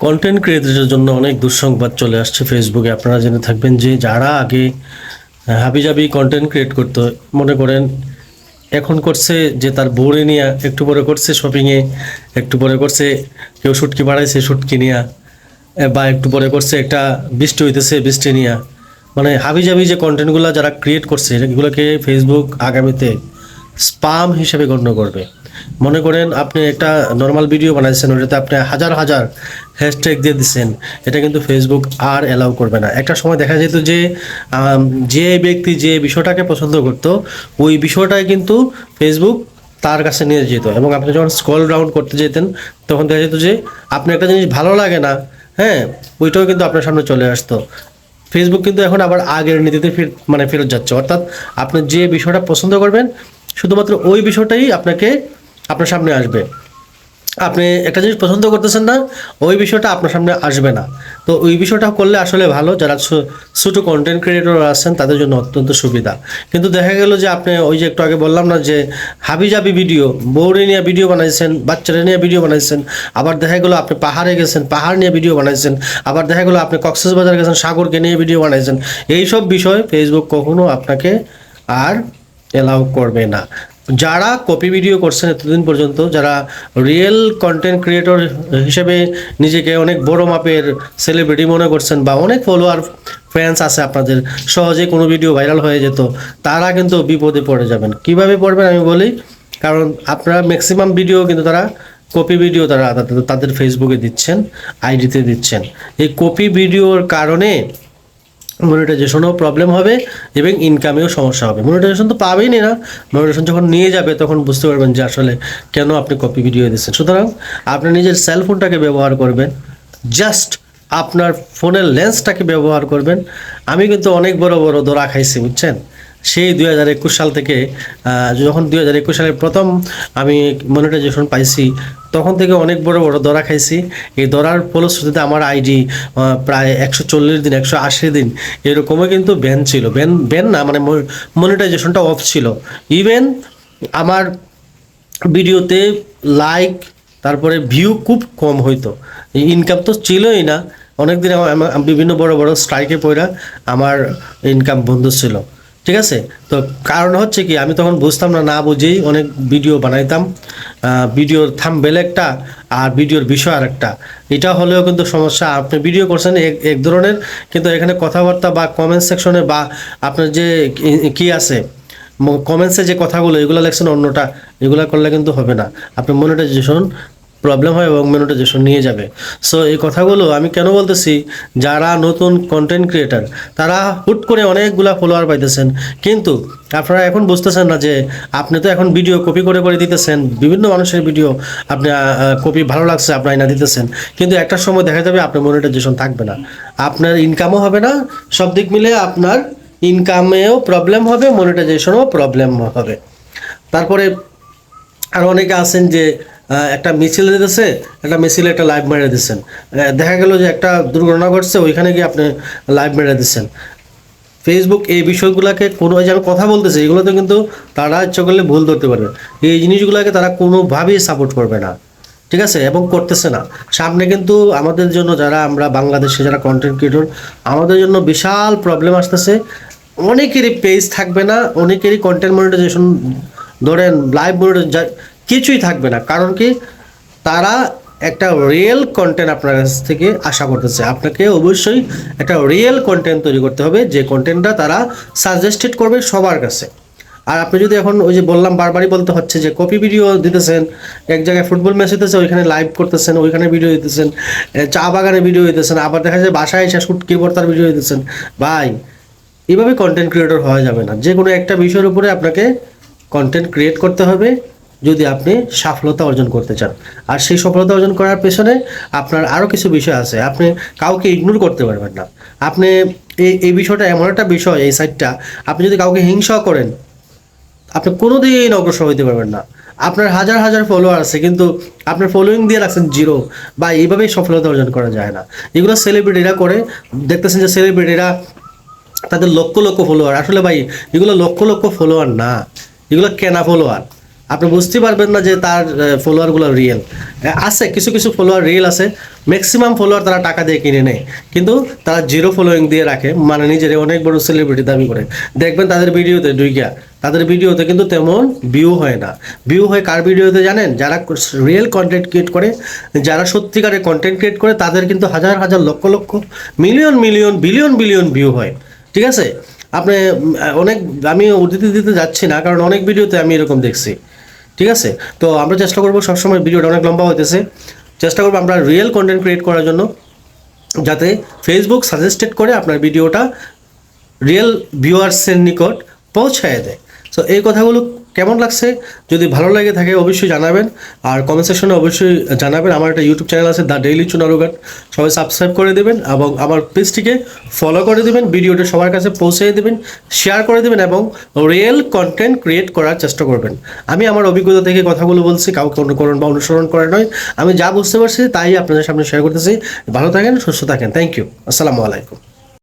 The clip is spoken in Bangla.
কন্টেন্ট ক্রিয়েটরদের জন্য অনেক দুঃসংবাদ চলে আসছে ফেসবুকে আপনারা জেনে থাকবেন যে যারা আগে হাবিজাবি কন্টেন্ট ক্রিয়েট করতো, মনে করেন এখন করছে যে তার বউরে নিয়ে একটু পরে করছে শপিংয়ে একটু পরে করছে কেউ শুটকি বাড়াইছে শুটকি নিয়া বা একটু পরে করছে একটা বৃষ্টি হইতেছে বৃষ্টি নিয়া। মানে হাবিজাবি যে কন্টেন্টগুলো যারা ক্রিয়েট করছে, এগুলোকে ফেসবুক আগামীতে স্পাম হিসেবে গণ্য করবে। মনে করেন আপনি একটা নর্মাল ভিডিও বানাইছেন, ওটাতে আপনি হাজার হাজার হ্যাশট্যাগ দিয়ে দিচ্ছেন এটা কিন্তু ফেসবুক আর অ্যালাউ করবে না। একটা সময় দেখা যেত যে যে ব্যক্তি যে বিষয়টাকে পছন্দ করতো, ওই বিষয়টাই কিন্তু ফেসবুক তার কাছে নিয়ে যেত। এবং আপনি যখন স্কল ডাউন করতে যেতেন, তখন দেখা যেত যে আপনি একটা জিনিস ভালো লাগে না হ্যাঁ ওইটাও কিন্তু আপনার সামনে চলে আসতো। ফেসবুক কিন্তু এখন আবার আগের নীতিতে ফির মানে ফেরত যাচ্ছে। অর্থাৎ আপনি যে বিষয়টা পছন্দ করবেন, শুধুমাত্র ওই বিষয়টাই আপনাকে আপনার সামনে আসবে। আপনি একটা জিনিস পছন্দ করতেছেন না, ওই বিষয়টা আপনার সামনে আসবে না। তো ওই বিষয়টা করলে আসলে ভালো, যারা ছোটো কন্টেন্ট ক্রিয়েটর আছেন, তাদের জন্য অত্যন্ত সুবিধা। কিন্তু দেখা গেল যে আপনি ওই যে একটু আগে বললাম না যে হাবিজাবি ভিডিও বৌরে নিয়ে ভিডিও বানাইছেন, বাচ্চারা নিয়ে ভিডিও বানাইছেন, আবার দেখা গেলো আপনি পাহাড়ে গেছেন, পাহাড় নিয়ে ভিডিও বানাইছেন, আবার দেখা গেলো আপনি কক্সবাজার গেছেন, সাগরকে নিয়ে ভিডিও বানাইছেন। এইসব বিষয় ফেসবুক কখনো আপনাকে আর এলাউ করবে না। যারা কপি ভিডিও করছেন এতদিন পর্যন্ত, যারা রিয়েল কন্টেন্ট ক্রিয়েটর হিসেবে নিজেকে অনেক বড় মাপের সেলিব্রিটি মনে করছেন বা অনেক ফলোয়ার ফ্যান্স আছে আপনাদের, সহজে কোনো ভিডিও ভাইরাল হয়ে যেত, তারা কিন্তু বিপদে পড়ে যাবেন। কীভাবে পড়বেন আমি বলি, কারণ আপনারা ম্যাক্সিমাম ভিডিও কিন্তু তারা কপি ভিডিও তারা তাদের- ফেসবুকে দিচ্ছেন আইডিতে দিচ্ছেন। এই কপি ভিডিওর কারণে মনিটাইজেশনও প্রবলেম হবে এবং ইনকামেও সমস্যা হবে। মনিটাইজেশন তো পাবেনই না। মনিটাইজেশন যখন নিয়ে যাবে তখন বুঝতে পারবেন যে আসলে কেন আপনি কপি ভিডিও দিচ্ছেন। সুতরাং আপনি নিজের সেলফোনটাকে ব্যবহার করবেন জাস্ট আপনার ফোনের লেন্সটাকে ব্যবহার করবেন। আমি কিন্তু অনেক বড় বড় দোরা খাইছি, বুঝছেন? সেই দুই হাজার একুশ সাল থেকে যখন দুই হাজার একুশ সালে প্রথম আমি মনিটাইজেশন পাইছি, তখন থেকে অনেক বড় বড় দরা খাইছি। এই দরার ফলশ্রুতিতে আমার আইডি প্রায় একশো চল্লিশ দিন, একশো আশি দিন, এরকমও কিন্তু ব্যান ছিল। ব্যান ব্যান না মানে মনিটাইজেশনটা অফ ছিল। ইভেন আমার ভিডিওতে লাইক তারপরে ভিউ খুব কম হইতো। ইনকাম তো ছিলই না। অনেকদিন আমার- বিভিন্ন বড় বড় স্ট্রাইকে পড়া আমার ইনকাম বন্ধ ছিল। ঠিক আছে? তো কারণ হচ্ছে কি, আমি তখন বুঝতাম না না বুঝেই অনেক ভিডিও বানাইতাম। ভিডিওর থামবেল একটা আর ভিডিওর বিষয় আর একটা এটা হলেও কিন্তু সমস্যা। আপনি ভিডিও করছেন এক ধরনের, কিন্তু এখানে কথাবার্তা বা কমেন্ট সেকশনে বা আপনার যে কি আছে কমেন্টসে যে কথাগুলো, এগুলো লেখছেন অন্যটা, এগুলো করলে কিন্তু হবে না। আপনি মনিটাইজেশন প্রবলেম হয় এবং মনিটাইজেশন নিয়ে যাবে। সো এই কথাগুলো আমি কেন বলতেছি? যারা নতুন কন্টেন্ট ক্রিয়েটার তারা হুট করে অনেকগুলা ফলোয়ার পাইতেছেন। কিন্তু আপনারা এখন বুঝতেছেন না যে আপনি তো এখন ভিডিও কপি করে করে দিতেছেন। বিভিন্ন মানুষের ভিডিও আপনি কপি ভালো লাগছে, আপনার না দিতেছেন। কিন্তু একটা সময় দেখা যাবে আপনার মনিটাইজেশন থাকবে না। আপনার ইনকামও হবে না, সব দিক মিলে আপনার ইনকামেও প্রবলেম হবে মনিটাইজেশনও প্রবলেম হবে। তারপরে আর অনেকে আছেন যে একটা মিছিল দিতেছে একটা মিছিলে একটা লাইভ মেরে দিচ্ছেন দেখা গেল যে একটা দুর্ঘটনা ঘটছে, ওইখানে গিয়ে আপনি লাইভ মেরে দিচ্ছেন ফেসবুক এই বিষয়গুলোকে কোনো যে আমি কথা বলতেছি, এগুলোতে কিন্তু তারা ইচ্ছা করলে ভুল ধরতে পারবে এই জিনিসগুলোকে তারা কোনোভাবেই সাপোর্ট করবে না। ঠিক আছে? এবং করতেছে না। সামনে কিন্তু আমাদের জন্য যারা আমরা বাংলাদেশে যারা কন্টেন্ট ক্রিয়েটর আমাদের জন্য বিশাল প্রবলেম আসতেছে। অনেকেরই পেজ থাকবে না, অনেকেরই কন্টেন্ট মনিটাইজেশন ধরেন লাইভ মনিটাইজেশন কিছুই থাকবে না। কারণ কি? তারা একটা রিয়েল কন্টেন্ট আপনার কাছ থেকে আশা করতেছে। আপনাকে অবশ্যই একটা রিয়েল কন্টেন্ট তৈরি করতে হবে। যে কন্টেন্টটা তারা সাজেস্টেড করবে সবার কাছে। আর আপনি যদি এখন ওই যে বললাম, বারবারই বলতে হচ্ছে যে কপি ভিডিও দিতেছেন, এক জায়গায় ফুটবল ম্যাচ হইতেছে, ওইখানে লাইভ করতেছেন, ওইখানে ভিডিও দিতেছেন চা বাগানে ভিডিও দিতেছেন, আবার দেখা যায় বাসায় এসে শুট কিবোর্ড ভিডিও দিতেছেন। ভাই এইভাবে কন্টেন্ট ক্রিয়েটর হওয়া যাবে না। যে কোনো একটা বিষয়ের উপরে আপনাকে কন্টেন্ট ক্রিয়েট করতে হবে। যদি আপনি সফলতা অর্জন করতে চান। আর সেই সফলতা অর্জন করার পেছনে আপনার আরও কিছু বিষয় আছে। আপনি কাউকে ইগনোর করতে পারবেন না। আপনি এই এই বিষয়টা এমন একটা বিষয়, এই সাইডটা আপনি যদি কাউকে হিংসা করেন, আপনি কোনোদিন অগ্রসর হইতে পারবেন না। আপনার হাজার হাজার ফলোয়ার আছে, কিন্তু আপনার ফলোয়িং দিয়ে রাখছেন জিরো বা এইভাবেই সফলতা অর্জন করা যায় না। এগুলো সেলিব্রিটিরা করে, দেখতেছেন যে সেলিব্রিটিরা তাদের লক্ষ লক্ষ ফলোয়ার আসলে ভাই, এগুলো লক্ষ লক্ষ ফলোয়ার না। এগুলো কেনা ফলোয়ার আপনি বুঝতে পারবেন না যে তার ফলোয়ারগুলো রিয়েল আছে, কিছু কিছু ফলোয়ার রিয়েল আছে। ম্যাক্সিমাম ফলোয়ার তারা টাকা দিয়ে কিনে নেয়। কিন্তু তারা জিরো ফলোয়িং দিয়ে রাখে মানে নিজের অনেক বড় সেলিব্রিটি দাবি করে। দেখবেন তাদের ভিডিওতে ডুইগিয়া তাদের ভিডিওতে কিন্তু তেমন ভিউ হয় না। ভিউ হয় কার ভিডিওতে জানেন? যারা রিয়েল কন্টেন্ট ক্রিয়েট করে, যারা সত্যিকারের কন্টেন্ট ক্রিয়েট করে, তাদের কিন্তু হাজার হাজার, lakh lakh million million billion billion view হয়। ঠিক আছে? আপনি অনেক, আমি উদ্ধৃতি দিতে যাচ্ছি না, কারণ অনেক ভিডিওতে আমি এরকম দেখছি। ঠিক আছে? তো আমরা চেষ্টা করব সবসময় ভিডিওটা অনেক লম্বা হইতেছে। চেষ্টা করব আমরা রিয়েল কন্টেন্ট ক্রিয়েট করার জন্য, যাতে ফেসবুক সাজেস্টেড করে আপনার ভিডিওটা রিয়েল ভিউয়ার্সের নিকট পৌঁছায় দেয়। তো এই কথাগুলো কেমন লাগছে? যদি ভালো লাগে থাকে অবশ্যই জানাবেন। আর কমেন্ট সেকশনে অবশ্যই জানাবেন। আমার একটা ইউটিউব চ্যানেল আছে দ্য ডেইলি চুনারুগাট সবাই সাবস্ক্রাইব করে দেবেন এবং আমার পেজটিকে ফলো করে দেবেন। ভিডিওটা সবার কাছে পৌঁছে দেবেন শেয়ার করে দেবেন এবং রিয়েল কন্টেন্ট ক্রিয়েট করার চেষ্টা করবেন। আমি আমার অভিজ্ঞতা থেকে কথাগুলো বলছি, কাউকে অনুকরণ বা অনুসরণ করে নয়। আমি যা বুঝতে পারছি তাই আপনাদের সামনে শেয়ার করতেছি। ভালো থাকেন, সুস্থ থাকেন। থ্যাংক ইউ আসসালামু আলাইকুম।